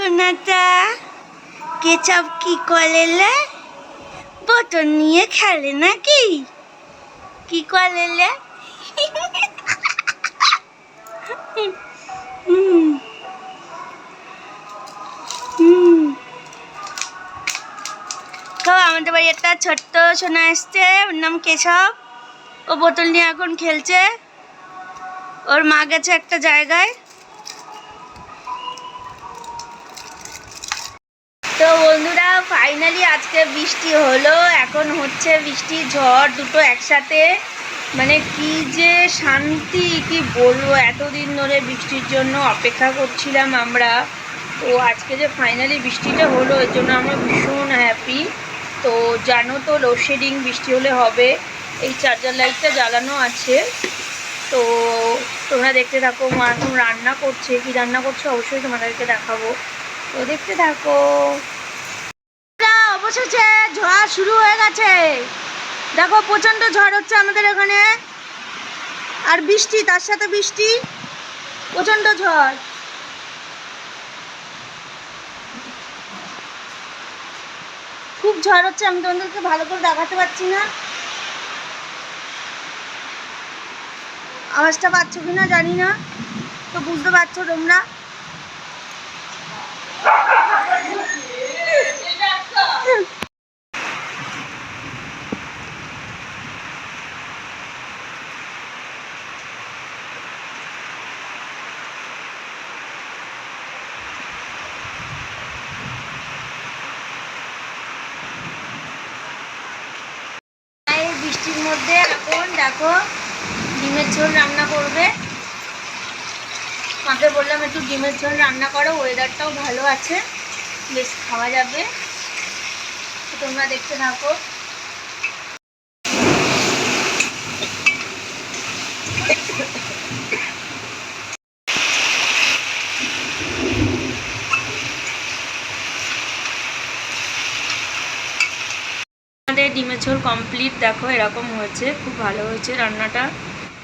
সোনাটা ketchup কি করেলে বোতল নিয়ে খেলে নাকি? কি তো আমাদের বাড়ি একটা ছোট্ট সোনা এসছে, ওর নাম কেশব ও বোতল নিয়ে এখন খেলছে। ওর মা গেছে একটা জায়গায়। তো বন্ধুরা ফাইনালি আজকে বৃষ্টি হলো। এখন হচ্ছে বৃষ্টি, ঝড় দুটো একসাথে। মানে কি যে শান্তি, কি বলব, এতদিন ধরে বৃষ্টির জন্য অপেক্ষা করছিলাম আমরা। তো আজকে যে ফাইনালি বৃষ্টিটা হলো, এর জন্য আমরা ভীষণ হ্যাপি তো জানো তো লোডশেডিং বৃষ্টি হলে হবে। এই চার্জার লাইটটা জ্বালানো আছে। তো তোমরা দেখতে থাকো, মা এখন রান্না করছে। কি রান্না করছে? অবশ্যই তোমাদেরকে দেখাবো। তো দেখতে থাকো। অবশেষে ঝড় শুরু হয়ে গেছে। দেখো প্রচণ্ড ঝড় হচ্ছে আমাদের এখানে। আর বৃষ্টি, তার সাথে বৃষ্টি প্রচণ্ড ঝড়। খুব ঝড় হচ্ছে, আমি তোমাদেরকে ভালো করে দেখাতে পারছি না। আওয়াজটা পাচ্ছ কিনা জানি না, তো বুঝতে পারছ তোমরা। বৃষ্টির মধ্যে এখন দেখো ডিমের ঝোল রান্না করবে। মাকে বললাম, একটু ডিমের ঝোল রান্না করো ওয়েদারটাও ভালো আছে। বেশ, খাওয়া যাবে। তোমরা দেখতে থাকো। আমাদের ডিমের ঝোল কমপ্লিট দেখো, এরকম হয়েছে। খুব ভালো হয়েছে রান্নাটা।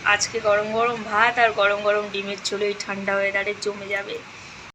আজকে গরম গরম ভাত আর গরম গরম ডিমের ঝোল এই ঠান্ডা ওয়েদারে জমে যাবে।